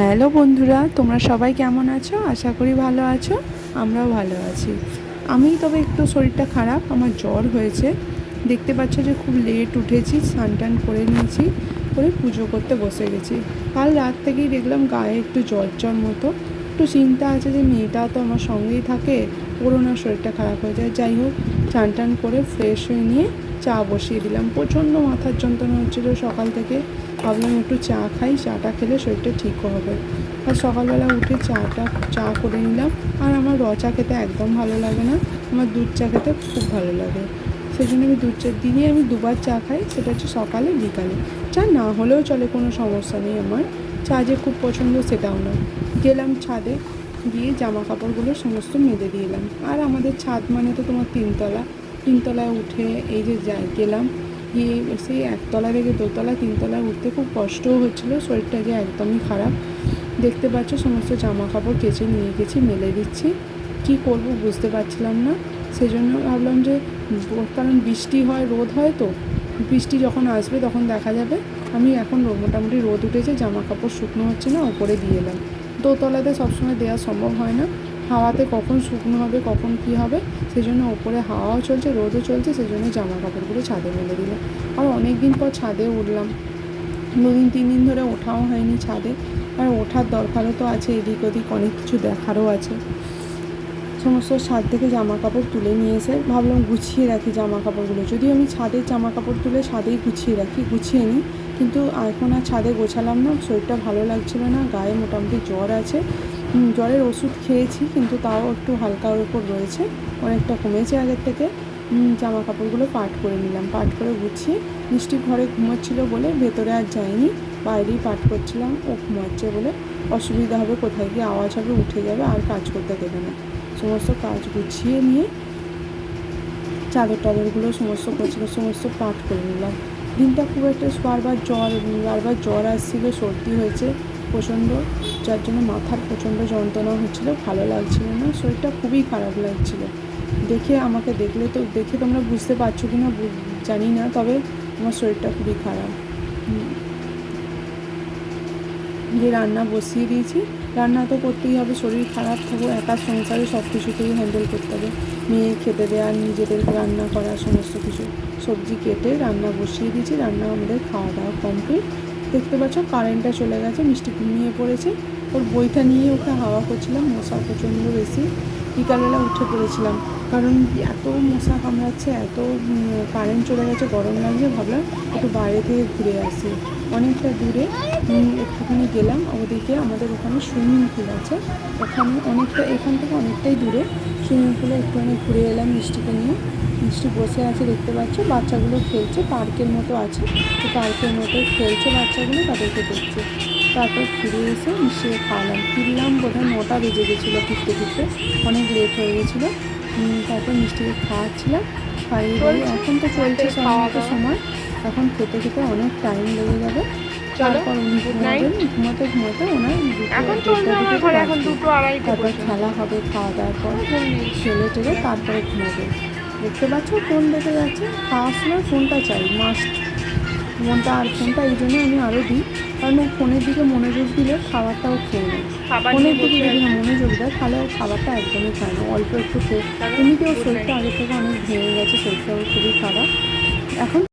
Hello বন্ধুরা, তোমরা সবাই কেমন আছো? আশা করি ভালো আছো, আমরাও ভালো আছি। আমি তবে একটু শরীরটা খারাপ, আমার জ্বর হয়েছে। দেখতে পাচ্ছ যে খুব লেট উঠেছি, স্নান টান করে নিয়েছি, করে পুজো করতে বসে গেছি। কাল রাত থেকেই দেখলাম গায়ে একটু জ্বর জ্বর মতো। একটু চিন্তা আছে যে মেয়েটা তো আমার সঙ্গেই থাকে, ওরও শরীরটা খারাপ হয়ে যায়। যাই হোক চান টান করে ফ্রেশ হয়ে নিয়ে চা বসিয়ে দিলাম। প্রচণ্ড মাথার যন্ত্রণা হচ্ছিল সকাল থেকে। ভাবলাম একটু চা খাই, চাটা খেলে শরীরটা ঠিক হবে। আর সকালবেলা উঠে চাটা, চা করে নিলাম। আর আমার র চা খেতে একদম ভালো লাগে না। আমার দুধ চা খেতে খুব ভালো লাগে। সেই জন্য আমি দুধ চা, দিনে আমি দুবার চা খাই, সেটা হচ্ছে সকালে, বিকালে। চা না হলেও চলে, কোনো সমস্যা নেই আমার। চা যে খুব পছন্দ সেটাও না। গেলাম ছাদে, গিয়ে জামা কাপড়গুলো সমস্ত মেলে দিয়ে এলাম। আর আমাদের ছাদ মানে তো তোমার তিনতলা। তিনতলায় উঠে এই যে যাই, গেলাম। গিয়ে সেই একতলা থেকে দোতলা, তিনতলায় উঠতে খুব কষ্টও হচ্ছিল, শরীরটা যে একদমই খারাপ। দেখতে পাচ্ছ, সমস্ত জামা কাপড় কেচে নিয়ে গেছি, মেলে দিচ্ছি। কি করব বুঝতে পারছিলাম না। সেজন্য ভাবলাম যে কারণ বৃষ্টি হয়, রোদ হয় তো। বৃষ্টি যখন আসবে তখন দেখা যাবে। আমি এখন মোটামুটি রোদ উঠেছে জামা কাপড় শুকনো হচ্ছে না, ওপরে দিয়ে এলাম। দোতলাতে সবসময় দেওয়া সম্ভব হয় না। হাওয়াতে কখন শুকনো হবে, কখন কী হবে সেই জন্য ওপরে হাওয়াও চলছে, রোদও চলছে সেই জন্য জামা কাপড়গুলো ছাদে মেলে দিলাম আর অনেক দিন পর ছাদে উঠলাম। দুদিন তিন দিন ধরে ওঠাও হয়নি ছাদে। আর ওঠার দরকারও তো আছে, এদিক ওদিক অনেক কিছু দেখারও আছে। সমস্ত ছাদ থেকে জামা কাপড় তুলে নিয়ে এসে ভাবলাম গুছিয়ে রাখি জামা কাপড়গুলো যদিও আমি ছাদের জামা কাপড় তুলে ছাদেই গুছিয়ে রাখি, গুছিয়ে নিই। কিন্তু এখন আর ছাদে গোছালাম না, শরীরটা ভালো লাগছিল না, গায়ে মোটামুটি জ্বর আছে। জ্বরের ওষুধ খেয়েছি, কিন্তু তাও একটু হালকার ওপর রয়েছে, অনেকটা কমেছে আগের থেকে। জামা কাপড়গুলো পাট করে নিলাম, পাট করে গুছিয়ে। মিষ্টি ঘরে ঘুমোচ্ছিল বলে ভেতরে আর যাইনি, বাইরেই পাট করছিলাম, ও ঘুমাচ্ছে বলে অসুবিধা হবে, কোথায় গিয়ে আওয়াজ হবে, উঠে যাবে, আর কাজ করতে দেবে না। সমস্ত কাজ গুছিয়ে নিয়ে চাদর টাদরগুলো সমস্ত করছিল সমস্ত পাঠ করে নিলাম। দিনটা খুব একটা বারবার জ্বর বারবার জ্বর আসছিল, সর্দি হয়েছে প্রচণ্ড, যার জন্য মাথার প্রচণ্ড যন্ত্রণা হচ্ছিল, ভালো লাগছিল না। শরীরটা খুবই খারাপ লাগছিল। দেখে আমাকে দেখলে তো, দেখে তোমরা বুঝতে পারছ কি না জানি না, তবে আমার শরীরটা খুবই খারাপ। যে রান্না বসিয়ে দিয়েছি। রান্না তো করতেই হবে, শরীর খারাপ থাকব একা সংসারে সব কিছুতেই হ্যান্ডেল করতে হবে। মেয়ে খেতে দেওয়া নিজেদের রান্না করা সমস্ত কিছু। সবজি কেটে রান্না বসিয়ে দিয়েছি, রান্না আমাদের খাওয়া দাওয়া কমপ্লিট দেখতে পাচ্ছ কারেন্টটা চলে গেছে, মিষ্টি ঘুমিয়ে পড়েছে। ওর বইটা নিয়ে ওকে হাওয়া করছিলাম মশা প্রচণ্ড বেশি বিকালবেলা উঠে পড়েছিলাম। কারণ এত মশা কামড়াচ্ছে, এত কারেন্ট চলে গেছে, গরম লাগছে, ভাবলাম একটু বাইরে থেকে ঘুরে আসি। অনেকটা দূরে একটুখানি গেলাম, ওদিকে আমাদের ওখানে সুইমিং পুল আছে। ওখানে অনেকটা, এখান থেকে অনেকটাই দূরে সুইমিং পুলে একটুখানি ঘুরে এলাম মিষ্টিকে নিয়ে। মিষ্টি বসে আছে দেখতে পাচ্ছ, বাচ্চাগুলো খেলছে, পার্কের মতো আছে। তো পার্কের মতো খেলছে বাচ্চাগুলো, তাদেরকে দেখছে। তারপর ফিরে এসে মিষ্টিকে খাওয়ালাম। ফিরলাম বোধহয় নটা বেজে গেছিল ফিরতে ফিরতে। অনেক লেট হয়ে গেছিল। তারপর মিষ্টিকে খাওয়াচ্ছিলাম। খাইয়ে এখন তো চলছে সম্ভবত সময়। এখন খেতে খেতে অনেক টাইম লেগে যাবে। তারপর উনি ঘুমাবেন ঘুমাতে ঘুমাতে ওনার তারপর খেলা হবে খাওয়া দাওয়ার পর। নেই। টেলে তারপরে ঘুমাবে। দেখতে পাচ্ছ ফোন দেখে যাচ্ছে। খাওয়ার সময় ফোনটা চাই মাস্ট ফোনটা আর ফোনটা এই জন্য আমি আরও দিই। কারণ ও ফোনের দিকে মনোযোগ দিলে খাবারটাও খেয়ে নেয়। ফোনের দিকে যদি মনোযোগ দেয় তাহলে ও খাবারটা একদমই খায় না। অল্প একটু খেয়ে এমনিতেও শরীরটা আগে থেকে অনেক ভেঙে গেছে শরীরটাও খুবই খারাপ। এখন